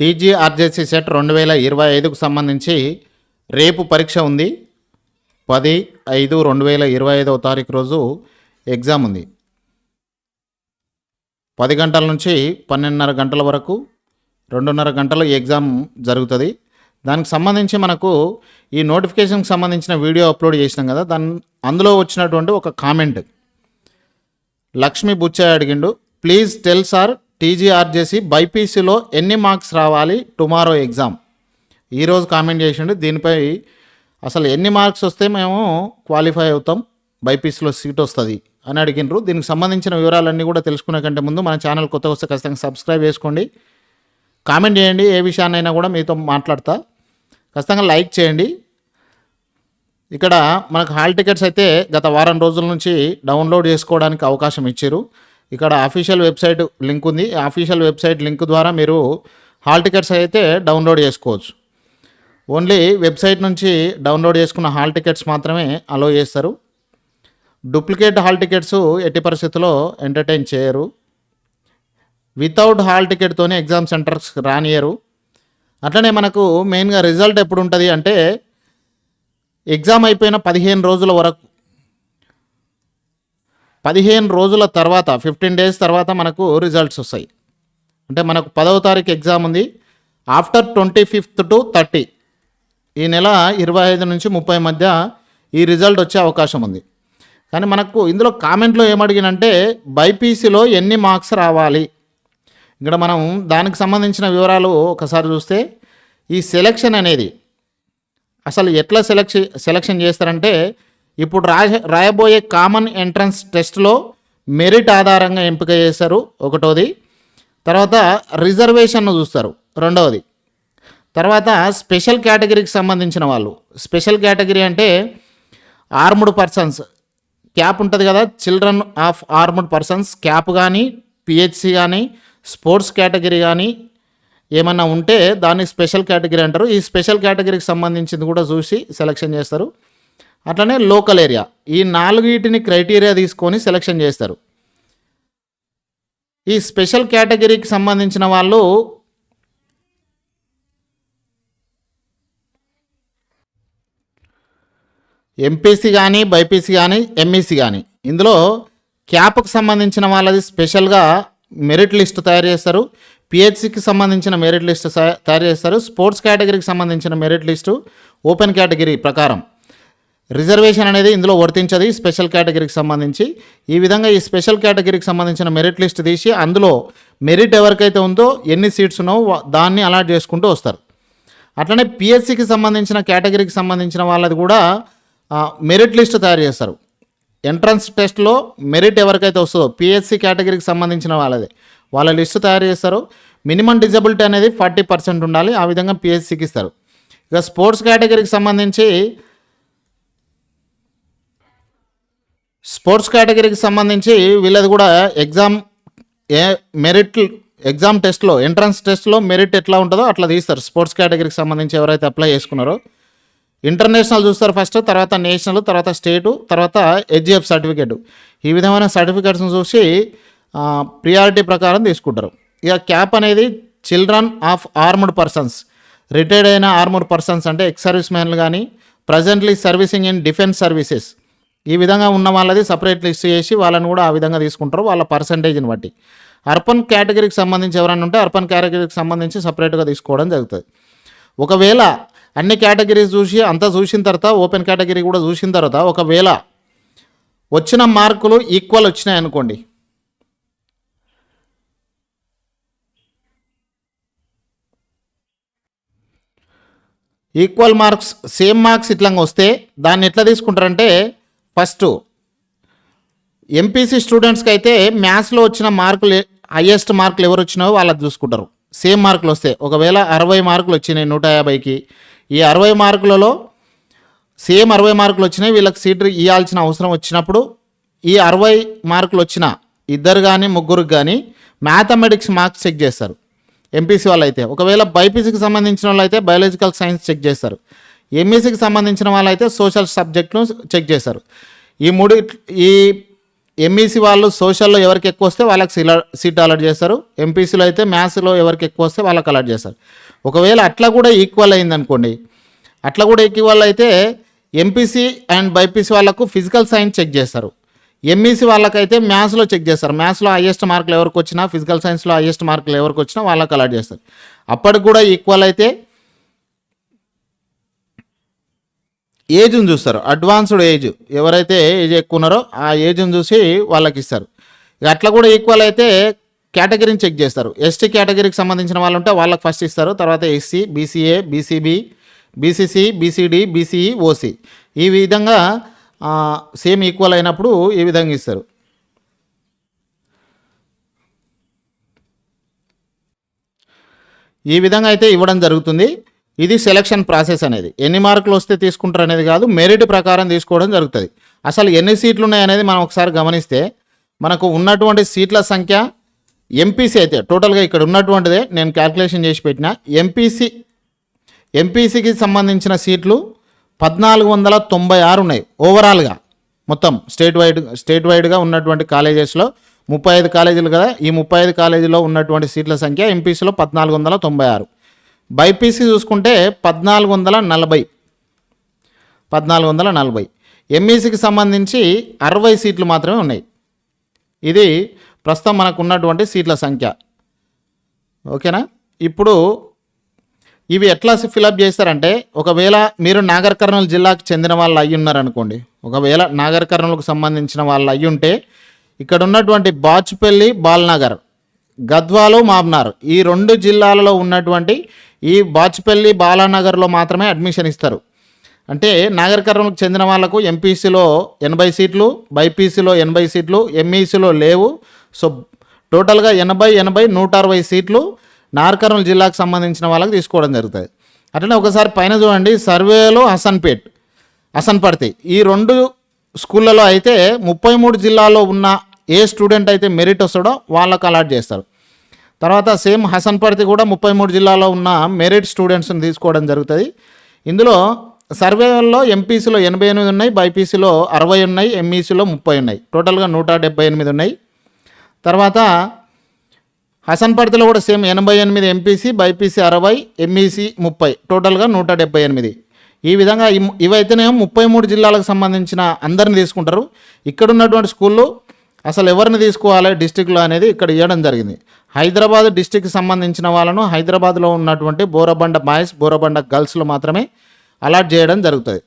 TGRJC set రెండు వేల ఇరవై ఐదుకు సంబంధించి రేపు పరీక్ష ఉంది. పది ఐదు రెండు వేల ఇరవై ఐదవ తారీఖు రోజు ఎగ్జామ్ ఉంది. పది గంటల నుంచి పన్నెండున్నర గంటల వరకు రెండున్నర గంటలు ఈ ఎగ్జామ్ జరుగుతుంది. దానికి సంబంధించి మనకు ఈ నోటిఫికేషన్కి సంబంధించిన వీడియో అప్లోడ్ చేసినాం కదా దాని అందులో వచ్చినటువంటి ఒక కామెంట్. లక్ష్మి బుచ్చయ్య అడిగిండు ప్లీజ్ టెల్ సార్ టీజీఆర్జేసి బైపీసీలో ఎన్ని మార్క్స్ రావాలి టుమారో ఎగ్జామ్? ఈరోజు కామెంట్ చేసిండు దీనిపై అసలు ఎన్ని మార్క్స్ వస్తే మేము క్వాలిఫై అవుతాం బైపీసీలో సీట్ వస్తుంది అని అడిగినారు దీనికి సంబంధించిన వివరాలన్నీ కూడా తెలుసుకునే కంటే ముందు మన ఛానల్ కొత్త వస్తే ఖచ్చితంగా సబ్స్క్రైబ్ చేసుకోండి. కామెంట్ చేయండి ఏ విషయాన్నైనా కూడా మీతో మాట్లాడతా. ఖచ్చితంగా లైక్ చేయండి. ఇక్కడ మనకు హాల్ టికెట్స్ అయితే గత వారం రోజుల నుంచి డౌన్లోడ్ చేసుకోవడానికి అవకాశం ఇచ్చారు ఇక్కడ అఫీషియల్ వెబ్సైట్ లింక్ ఉంది. ఆఫీషియల్ అఫీషియల్ వెబ్సైట్ లింక్ ద్వారా మీరు హాల్ టికెట్స్ అయితే డౌన్లోడ్ చేసుకోవచ్చు. ఓన్లీ వెబ్సైట్ నుంచి డౌన్లోడ్ చేసుకున్న హాల్ టికెట్స్ మాత్రమే అలో చేస్తారు. డూప్లికేట్ హాల్ టికెట్స్ ఎట్టి పరిస్థితుల్లో ఎంటర్టైన్ చేయరు. వితౌట్ హాల్ టికెట్తోనే ఎగ్జామ్ సెంటర్స్ రానియరు. అట్లనే మనకు మెయిన్గా రిజల్ట్ ఎప్పుడు ఉంటుంది అంటే ఎగ్జామ్ అయిపోయిన పదిహేను రోజుల వరకు పదిహేను రోజుల తర్వాత ఫిఫ్టీన్ డేస్ తర్వాత మనకు రిజల్ట్స్ వస్తాయి. అంటే మనకు పదవ తారీఖు ఎగ్జామ్ ఉంది. After twenty fifth to thirty ఈ నెల ఇరవై ఐదు నుంచి ముప్పై మధ్య ఈ రిజల్ట్ వచ్చే అవకాశం ఉంది. కానీ మనకు ఇందులో కామెంట్లో ఏమడిగినంటే బైపీసీలో ఎన్ని మార్క్స్ రావాలి? ఇక్కడ మనం దానికి సంబంధించిన వివరాలు ఒకసారి చూస్తే ఈ సెలెక్షన్ అనేది అసలు ఎట్లా సెలెక్షన్ సెలెక్షన్ చేస్తారంటే ఇప్పుడు రాయ రాయబోయే కామన్ ఎంట్రన్స్ టెస్ట్లో మెరిట్ ఆధారంగా ఎంపిక చేస్తారు ఒకటోది. తర్వాత రిజర్వేషన్ను చూస్తారు రెండవది తర్వాత స్పెషల్ కేటగిరీకి సంబంధించిన వాళ్ళు. స్పెషల్ కేటగిరీ అంటే ఆర్మ్డ్ పర్సన్స్ క్యాప్ ఉంటుంది కదా children of armed persons CAP కానీ పిహెచ్సి కానీ స్పోర్ట్స్ కేటగిరీ కానీ ఏమన్నా ఉంటే దాన్ని స్పెషల్ కేటగిరీ అంటారు. ఈ స్పెషల్ కేటగిరీకి సంబంధించింది కూడా చూసి సెలెక్షన్ చేస్తారు. అట్లనే లోకల్ ఏరియా. ఈ నాలుగిటిని క్రైటీరియా తీసుకొని సెలెక్షన్ చేస్తారు. ఈ స్పెషల్ కేటగిరీకి సంబంధించిన వాళ్ళు ఎంపీసీ కానీ బైపీసీ కానీ ఎంఈసీ కానీ ఇందులో క్యాప్కి సంబంధించిన వాళ్ళది స్పెషల్గా మెరిట్ లిస్ట్ తయారు చేస్తారు. పిహెచ్సికి సంబంధించిన మెరిట్ లిస్ట్ తయారు చేస్తారు. స్పోర్ట్స్ కేటగిరీకి సంబంధించిన మెరిట్ లిస్టు ఓపెన్ కేటగిరీ ప్రకారం. రిజర్వేషన్ అనేది ఇందులో వర్తించదు. ఈ స్పెషల్ కేటగిరీకి సంబంధించి ఈ విధంగా ఈ స్పెషల్ కేటగిరీకి సంబంధించిన మెరిట్ లిస్ట్ తీసి అందులో మెరిట్ ఎవరికైతే ఉందో ఎన్ని సీట్స్ ఉన్నో దాన్ని అలాట్ చేసుకుంటూ వస్తారు. అట్లనే పిఎస్సికి సంబంధించిన కేటగిరీకి సంబంధించిన వాళ్ళది కూడా మెరిట్ లిస్ట్ తయారు చేస్తారు. ఎంట్రన్స్ టెస్ట్లో మెరిట్ ఎవరికైతే వస్తుందో పిఎస్సి కేటగిరీకి సంబంధించిన వాళ్ళది వాళ్ళ లిస్ట్ తయారు చేస్తారు. మినిమం డిజబిలిటీ అనేది ఫార్టీ పర్సెంట్ ఉండాలి ఆ విధంగా పిఎస్సికి ఇస్తారు. ఇక స్పోర్ట్స్ కేటగిరీకి సంబంధించి స్పోర్ట్స్ కేటగిరీకి సంబంధించి వీళ్ళది కూడా ఎగ్జామ్ ఏ మెరిట్ ఎగ్జామ్ టెస్ట్లో ఎంట్రన్స్ టెస్ట్లో మెరిట్ ఎట్లా ఉంటుందో అట్లా తీస్తారు. స్పోర్ట్స్ కేటగిరీకి సంబంధించి ఎవరైతే అప్లై చేసుకున్నారో. ఇంటర్నేషనల్ చూస్తారు ఫస్ట్ తర్వాత నేషనల్ తర్వాత స్టేటు తర్వాత హెచ్జిఎఫ్ సర్టిఫికేట్. ఈ విధమైన సర్టిఫికేట్స్ని చూసి ప్రియారిటీ ప్రకారం తీసుకుంటారు. ఇక క్యాప్ అనేది children of armed persons. Retired అయిన ఆర్మ్డ్ పర్సన్స్ అంటే ఎక్స్ సర్వీస్ మ్యాన్లు కానీ presently servicing in defence services. ఈ విధంగా ఉన్న వాళ్ళది సపరేట్ లిస్ట్ చేసి వాళ్ళని కూడా ఆ విధంగా తీసుకుంటారు వాళ్ళ పర్సంటేజ్ని బట్టి. అర్బన్ కేటగిరీకి సంబంధించి ఎవరైనా ఉంటే అర్బన్ కేటగిరీకి సంబంధించి సపరేట్గా తీసుకోవడం జరుగుతుంది. ఒకవేళ అన్ని కేటగిరీస్ చూసి అంతా చూసిన తర్వాత ఓపెన్ కేటగిరీ కూడా చూసిన తర్వాత ఒకవేళ వచ్చిన మార్కులు ఈక్వల్ వచ్చినాయి అనుకోండి. ఈక్వల్ మార్క్స్ సేమ్ మార్క్స్ ఇట్లా వస్తే దాన్ని ఎట్లా తీసుకుంటారంటే ఫస్ట్ ఎంపీసీ స్టూడెంట్స్కి అయితే మ్యాథ్స్లో వచ్చిన మార్కులు హయ్యెస్ట్ మార్కులు ఎవరు వచ్చినాయో వాళ్ళది చూసుకుంటారు. సేమ్ మార్కులు వస్తే ఒకవేళ అరవై మార్కులు వచ్చినాయి నూట యాభైకి ఈ అరవై మార్కులలో సేమ్ అరవై మార్కులు వచ్చినాయి వీళ్ళకి సీట్ ఇవ్వాల్సిన అవసరం వచ్చినప్పుడు ఈ అరవై మార్కులు వచ్చిన ఇద్దరు కానీ ముగ్గురికి కానీ మ్యాథమెటిక్స్ మార్క్స్ చెక్ చేస్తారు. ఎంపీసీ వాళ్ళు అయితే ఒకవేళ బైపీసీకి సంబంధించిన వాళ్ళు అయితే బయాలజికల్ సైన్స్ చెక్ చేస్తారు. ఎంఎస్సికి సంబంధించిన వాళ్ళు అయితే సోషల్ సబ్జెక్టును చెక్ చేస్తారు ఈ మూడు ఈ ఎంఈసీ వాళ్ళు సోషల్లో ఎవరికి ఎక్కువ వస్తే వాళ్ళకి సీల సీట్ అలాట్ చేస్తారు. ఎంపీసీలో అయితే మ్యాథ్స్లో ఎవరికి ఎక్కువ వస్తే వాళ్ళకి అలాట్ చేస్తారు. ఒకవేళ అట్లా కూడా ఈక్వల్ అయిందనుకోండి అట్లా కూడా ఈక్వల్ అయితే ఎంపీసీ అండ్ బైపీసీ వాళ్ళకు ఫిజికల్ సైన్స్ చెక్ చేస్తారు. ఎంఈసీ వాళ్ళకైతే మ్యాథ్స్లో చెక్ చేస్తారు. మ్యాథ్స్లో హైయెస్ట్ మార్కులు ఎవరికి వచ్చినా ఫిజికల్ సైన్స్లో హైయెస్ట్ మార్కులు ఎవరికి వచ్చినా వాళ్ళకి అలాట్ చేస్తారు. అప్పటికి కూడా ఈక్వల్ అయితే ఏజ్ని చూస్తారు. Advanced age. ఎవరైతే ఏజ్ ఎక్కువ ఉన్నారో ఆ ఏజ్ని చూసి వాళ్ళకి ఇస్తారు ఇక అట్లా కూడా ఈక్వల్ అయితే కేటగిరీని చెక్ చేస్తారు. ఎస్టీ కేటగిరీకి సంబంధించిన వాళ్ళు ఉంటే వాళ్ళకి ఫస్ట్ ఇస్తారు. తర్వాత SC BCA BCB BCC BCD BCE OC. ఈ విధంగా సేమ్ ఈక్వల్ అయినప్పుడు ఈ విధంగా ఇస్తారు. ఈ విధంగా అయితే ఇవ్వడం జరుగుతుంది. ఇది సెలక్షన్ ప్రాసెస్ అనేది. ఎన్ని మార్కులు వస్తే తీసుకుంటారు అనేది కాదు మెరిట్ ప్రకారం తీసుకోవడం జరుగుతుంది. అసలు ఎన్ని సీట్లు ఉన్నాయనేది మనం ఒకసారి గమనిస్తే మనకు ఉన్నటువంటి సీట్ల సంఖ్య ఎంపీసీ అయితే టోటల్గా ఇక్కడ ఉన్నటువంటిదే నేను క్యాల్కులేషన్ చేసి పెట్టిన. ఎంపీసీ ఎంపీసీకి సంబంధించిన సీట్లు పద్నాలుగు వందల తొంభై ఆరు ఉన్నాయి. ఓవరాల్గా మొత్తం స్టేట్ వైడ్ స్టేట్ వైడ్గా ఉన్నటువంటి కాలేజెస్లో ముప్పై ఐదు కాలేజీలు కదా ఈ ముప్పై ఐదు కాలేజీలో ఉన్నటువంటి సీట్ల సంఖ్య ఎంపీసీలో పద్నాలుగు వందల తొంభై ఆరు. బైపీసీ చూసుకుంటే పద్నాలుగు వందల నలభై. పద్నాలుగు వందల నలభై. ఎంఈసీకి సంబంధించి అరవై సీట్లు మాత్రమే ఉన్నాయి. ఇది ప్రస్తుతం మనకు ఉన్నటువంటి సీట్ల సంఖ్య. ఓకేనా? ఇప్పుడు ఇవి ఎట్లా ఫిలప్ చేస్తారంటే ఒకవేళ మీరు నాగర్ కర్నూలు జిల్లాకు చెందిన వాళ్ళు అయ్యి ఉన్నారనుకోండి ఒకవేళ నాగర్ కర్నూలుకు సంబంధించిన వాళ్ళు అయ్యి ఉంటే ఇక్కడ ఉన్నటువంటి బాచుపల్లి బాల్నగర్ గద్వాలు మాబ్నార్ ఈ రెండు జిల్లాలలో ఉన్నటువంటి ఈ బాచుపల్లి బాలానగర్లో మాత్రమే అడ్మిషన్ ఇస్తారు. అంటే నాగర్ కర్నూలుకు చెందిన వాళ్ళకు ఎంపీసీలో ఎనభై సీట్లు బైపీసీలో ఎనభై సీట్లు ఎంఈసీలో లేవు. సో టోటల్గా ఎనభై ఎనభై నూట అరవై సీట్లు నాగర్ కర్నూలు జిల్లాకు సంబంధించిన వాళ్ళకి తీసుకోవడం జరుగుతుంది అట్లనే ఒకసారి పైన చూడండి సర్వేలో హసన్పేట్ హసన్పర్తి. ఈ రెండు స్కూళ్ళలో అయితే ముప్పై మూడు జిల్లాలో ఉన్న ఏ స్టూడెంట్ అయితే మెరిట్ వస్తాడో వాళ్ళకు అలాట్ చేస్తారు. తర్వాత సేమ్ హసన్పర్తి కూడా ముప్పై మూడు జిల్లాలో ఉన్న మెరిట్ స్టూడెంట్స్ని తీసుకోవడం జరుగుతుంది. ఇందులో సర్వేలో ఎంపీసీలో ఎనభై ఎనిమిది ఉన్నాయి బైపీసీలో అరవై ఉన్నాయి ఎంఈసీలో ముప్పై ఉన్నాయి. టోటల్గా నూట డెబ్బై ఎనిమిది ఉన్నాయి. తర్వాత హసన్పర్తిలో కూడా సేమ్ ఎనభై ఎనిమిది ఎంపీసీ బైపీసీ అరవై ఎంఈసీ ముప్పై. టోటల్గా నూట డెబ్బై ఎనిమిది. ఈ విధంగా ఇవైతేనే ముప్పై మూడు జిల్లాలకు సంబంధించిన అందరిని తీసుకుంటారు. ఇక్కడ ఉన్నటువంటి స్కూళ్ళు అసలు ఎవరిని తీసుకోవాలి? డిస్టిక్లో అనేది ఇక్కడ ఇవ్వడం జరిగింది. హైదరాబాద్ డిస్టిక్కి సంబంధించిన వాళ్ళను హైదరాబాద్లో ఉన్నటువంటి బోరబండ బాయ్స్ బోరబండ గర్ల్స్లో మాత్రమే అలాట్ చేయడం జరుగుతుంది.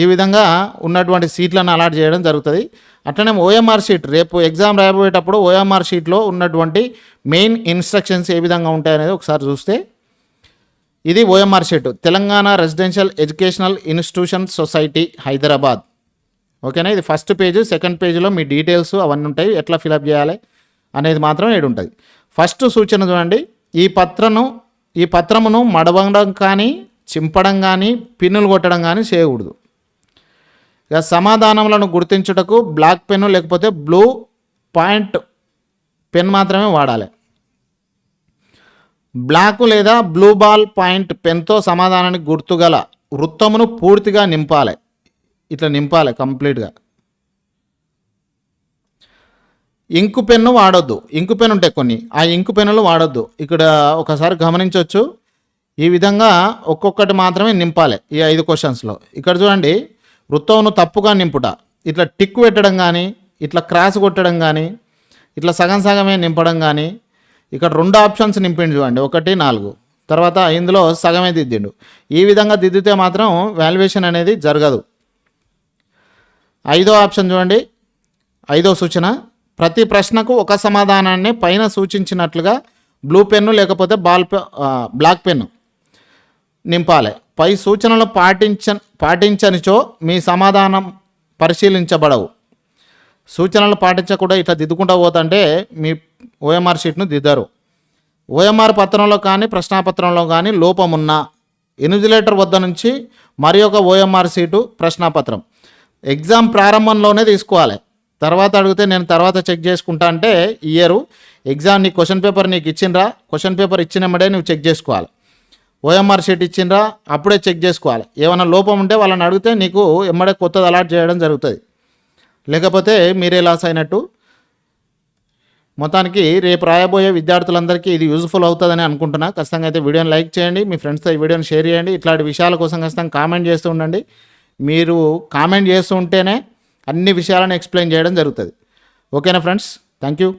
ఈ విధంగా ఉన్నటువంటి సీట్లను అలాట్ చేయడం జరుగుతుంది. అట్లనే ఓఎంఆర్ షీట్ రేపు ఎగ్జామ్ రాయబోయేటప్పుడు ఓఎంఆర్ షీట్లో ఉన్నటువంటి మెయిన్ ఇన్స్ట్రక్షన్స్ ఏ విధంగా ఉంటాయనేది ఒకసారి చూస్తే ఇది OMR sheet. Telangana residential educational institution society Hyderabad. ఓకేనా? ఇది ఫస్ట్ పేజ్ సెకండ్ పేజ్లో మీ డీటెయిల్స్ అవన్నీ ఉంటాయి. ఎట్లా ఫిలప్ చేయాలి అనేది మాత్రం ఏడు ఉంటుంది. ఫస్ట్ సూచన చూడండి. ఈ పత్రను ఈ పత్రమును మడవడం కానీ చింపడం కానీ పిన్నులు కొట్టడం కానీ చేయకూడదు. ఇక సమాధానములను గుర్తించుటకు బ్లాక్ పెన్ను లేకపోతే బ్లూ పాయింట్ పెన్ మాత్రమే వాడాలి. బ్లాక్ లేదా బ్లూ బాల్ పాయింట్ పెన్తో సమాధానానికి గుర్తుగల వృత్తమును పూర్తిగా నింపాలి. ఇట్లా నింపాలి కంప్లీట్గా. ఇంకు పెన్ను వాడొద్దు. ఇంకు పెన్ ఉంటాయి కొన్ని. ఆ ఇంకు పెన్నులు వాడొద్దు. ఇక్కడ ఒకసారి గమనించవచ్చు ఈ విధంగా ఒక్కొక్కటి మాత్రమే నింపాలి ఈ ఐదు క్వశ్చన్స్లో. ఇక్కడ చూడండి వృత్తవును తప్పుగా నింపుట ఇట్లా టిక్ పెట్టడం కానీ ఇట్లా క్రాస్ కొట్టడం కానీ ఇట్లా సగం సగమే నింపడం కానీ ఇక్కడ రెండు ఆప్షన్స్ నింపిండు చూడండి ఒకటి నాలుగు. తర్వాత ఇందులో సగమే దిద్దిండు. ఈ విధంగా దిద్దితే మాత్రం వాల్యుయేషన్ అనేది జరగదు. ఐదో ఆప్షన్ చూడండి. ఐదో సూచన ప్రతి ప్రశ్నకు ఒక సమాధానాన్ని పైన సూచించినట్లుగా బ్లూ పెన్ను లేకపోతే బాల్ పె బ్లాక్ పెన్ను నింపాలి. పై సూచనలు పాటించ పాటించనిచో మీ సమాధానం పరిశీలించబడవు. సూచనలు పాటించకుండా ఇట్లా దిద్దుకుంటూ పోతుంటే మీ ఓఎంఆర్ షీట్ను దిద్దరు. ఓఎంఆర్ పత్రంలో కానీ ప్రశ్నాపత్రంలో కానీ లోపమున్న ఉన్న ఇన్విజిలేటర్ వద్ద నుంచి మరి ఒక ఓఎంఆర్ సీటు ప్రశ్నాపత్రం. ఎగ్జామ్ ప్రారంభంలోనే తీసుకోవాలి. తర్వాత అడిగితే నేను తర్వాత చెక్ చేసుకుంటా అంటే ఇయర్ ఎగ్జామ్ నీ క్వశ్చన్ పేపర్ నీకు ఇచ్చిండ్రా క్వశ్చన్ పేపర్ ఇచ్చినమ్మడే నువ్వు చెక్ చేసుకోవాలి. ఓఎంఆర్ షీట్ ఇచ్చిండ్రా అప్పుడే చెక్ చేసుకోవాలి. ఏమైనా లోపం ఉంటే వాళ్ళని అడిగితే నీకు ఎమ్మడే కొత్తది అలాట్ చేయడం జరుగుతుంది. లేకపోతే మీరే లాస్ అయినట్టు. మొత్తానికి రేపు రాయబోయే విద్యార్థులందరికీ ఇది యూజ్ఫుల్ అవుతుందని అనుకుంటున్నా. ఖచ్చితంగా అయితే వీడియోని లైక్ చేయండి మీ ఫ్రెండ్స్తో ఈ వీడియోని షేర్ చేయండి. ఇట్లాంటి విషయాల కోసం ఖచ్చితంగా కామెంట్ చేస్తూ ఉండండి. మీరు కామెంట్ చేస్తుంటేనే అన్ని విషయాలను ఎక్స్ప్లెయిన్ చేయడం జరుగుతుంది. ఓకేనా ఫ్రెండ్స్? Thank you.